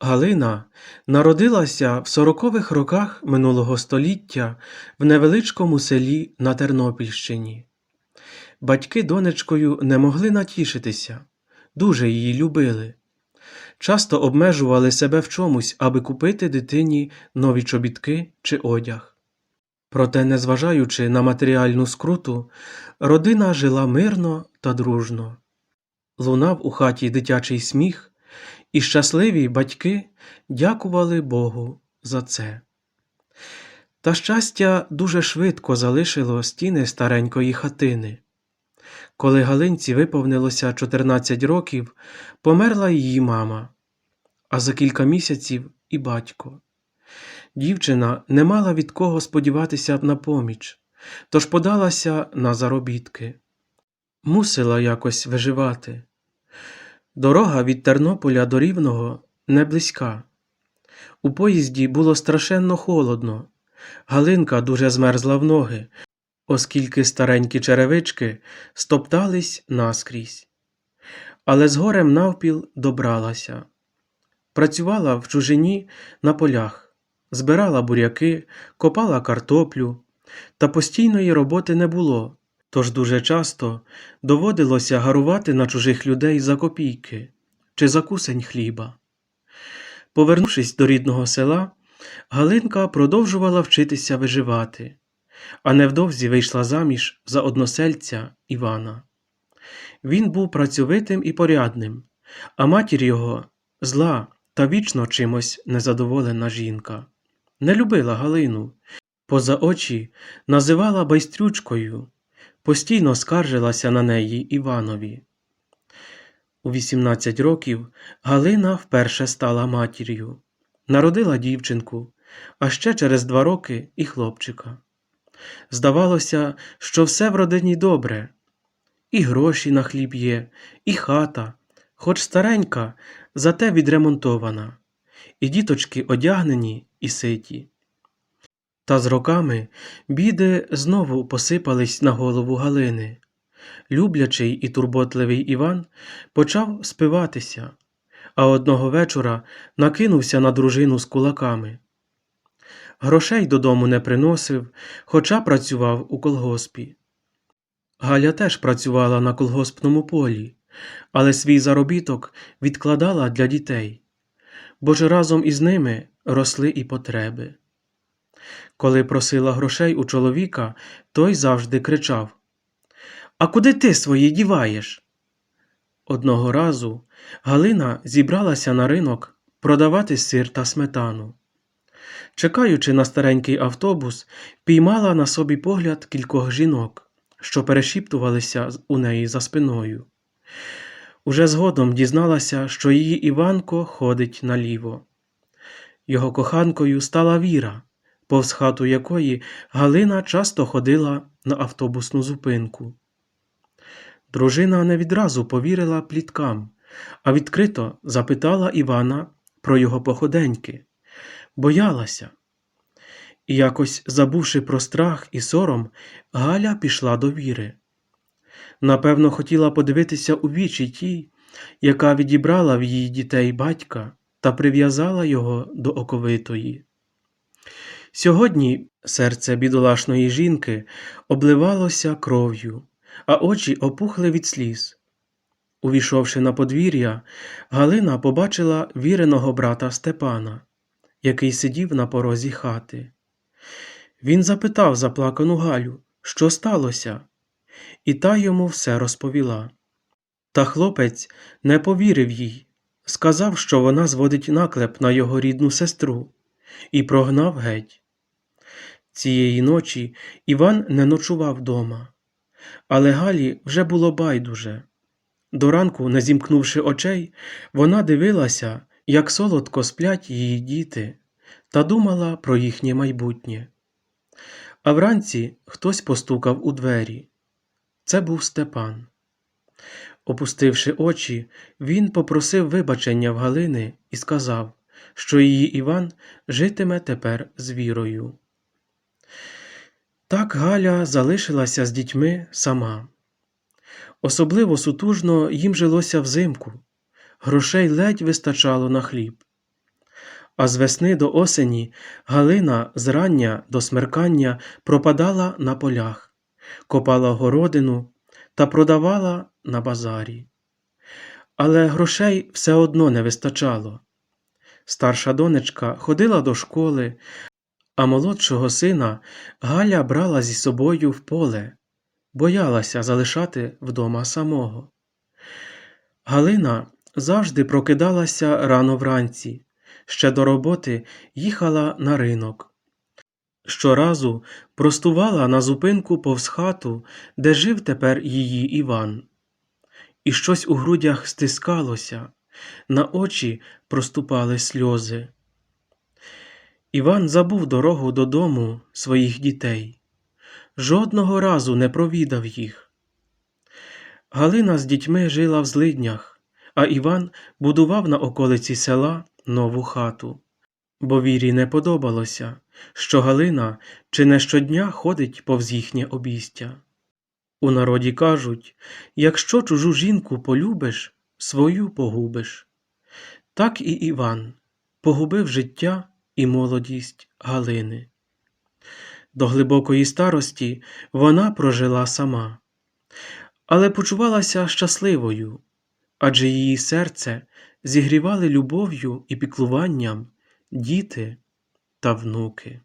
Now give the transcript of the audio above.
Галина народилася в сорокових роках минулого століття в невеличкому селі на Тернопільщині. Батьки донечкою не могли натішитися, дуже її любили. Часто обмежували себе в чомусь, аби купити дитині нові чобітки чи одяг. Проте, незважаючи на матеріальну скруту, родина жила мирно та дружно. Лунав у хаті дитячий сміх, і щасливі батьки дякували Богу за це. Та щастя дуже швидко залишило стіни старенької хатини. Коли Галинці виповнилося 14 років, померла її мама, а за кілька місяців і батько. Дівчина не мала від кого сподіватися на поміч, тож подалася на заробітки. Мусила якось виживати. Дорога від Тернополя до Рівного не близька. У поїзді було страшенно холодно. Галинка дуже змерзла в ноги, оскільки старенькі черевички стоптались наскрізь. Але з горем навпіл добралася. Працювала в чужині на полях, збирала буряки, копала картоплю, та постійної роботи не було, тож дуже часто доводилося гарувати на чужих людей за копійки чи за кусень хліба. Повернувшись до рідного села, Галинка продовжувала вчитися виживати, а невдовзі вийшла заміж за односельця Івана. Він був працьовитим і порядним, а матір його зла та вічно чимось незадоволена жінка. Не любила Галину, поза очі називала байстрючкою, постійно скаржилася на неї Іванові. У 18 років Галина вперше стала матір'ю, народила дівчинку, а ще через два роки і хлопчика. Здавалося, що все в родині добре, і гроші на хліб є, і хата, хоч старенька, зате відремонтована, і діточки одягнені і ситі. Та з роками біди знову посипались на голову Галини. Люблячий і турботливий Іван почав спиватися, а одного вечора накинувся на дружину з кулаками. Грошей додому не приносив, хоча працював у колгоспі. Галя теж працювала на колгоспному полі, але свій заробіток відкладала для дітей, бо ж разом із ними росли і потреби. Коли просила грошей у чоловіка, той завжди кричав А куди ти свої діваєш? Одного разу Галина зібралася на ринок продавати сир та сметану. Чекаючи на старенький автобус, піймала на собі погляд кількох жінок, що перешіптувалися у неї за спиною. Уже згодом дізналася, що її Іванко ходить наліво. Його коханкою стала Віра, повз хату якої Галина часто ходила на автобусну зупинку. Дружина не відразу повірила пліткам, а відкрито запитала Івана про його походеньки, боялася. І якось, забувши про страх і сором, Галя пішла до віри. Напевно, хотіла подивитися у вічі тій, яка відібрала в її дітей батька та прив'язала його до оковитої. Сьогодні серце бідолашної жінки обливалося кров'ю, а очі опухли від сліз. Увійшовши на подвір'я, Галина побачила віреного брата Степана, який сидів на порозі хати. Він запитав заплакану Галю, що сталося, і та йому все розповіла. Та хлопець не повірив їй, сказав, що вона зводить наклеп на його рідну сестру, і прогнав геть. Цієї ночі Іван не ночував дома, але Галі вже було байдуже. До ранку, не зімкнувши очей, вона дивилася, як солодко сплять її діти, та думала про їхнє майбутнє. А вранці хтось постукав у двері. Це був Степан. Опустивши очі, він попросив вибачення в Галини і сказав, що її Іван житиме тепер з вірою. Так Галя залишилася з дітьми сама. Особливо сутужно їм жилося взимку, грошей ледь вистачало на хліб. А з весни до осені Галина зрання до смеркання пропадала на полях, копала городину та продавала на базарі. Але грошей все одно не вистачало. Старша донечка ходила до школи, а молодшого сина Галя брала зі собою в поле, боялася залишати вдома самого. Галина завжди прокидалася рано вранці, ще до роботи їхала на ринок. Щоразу простувала на зупинку повз хату, де жив тепер її Іван. І щось у грудях стискалося, на очі проступали сльози. Іван забув дорогу додому своїх дітей, жодного разу не провідав їх. Галина з дітьми жила в злиднях, а Іван будував на околиці села нову хату, бо вірі не подобалося, що Галина чи не щодня ходить повз їхнє обістя. У народі кажуть якщо чужу жінку полюбиш, свою погубиш. Так і Іван погубив життя і молодість Галини. До глибокої старості вона прожила сама, але почувалася щасливою, адже її серце зігрівали любов'ю і піклуванням діти та внуки.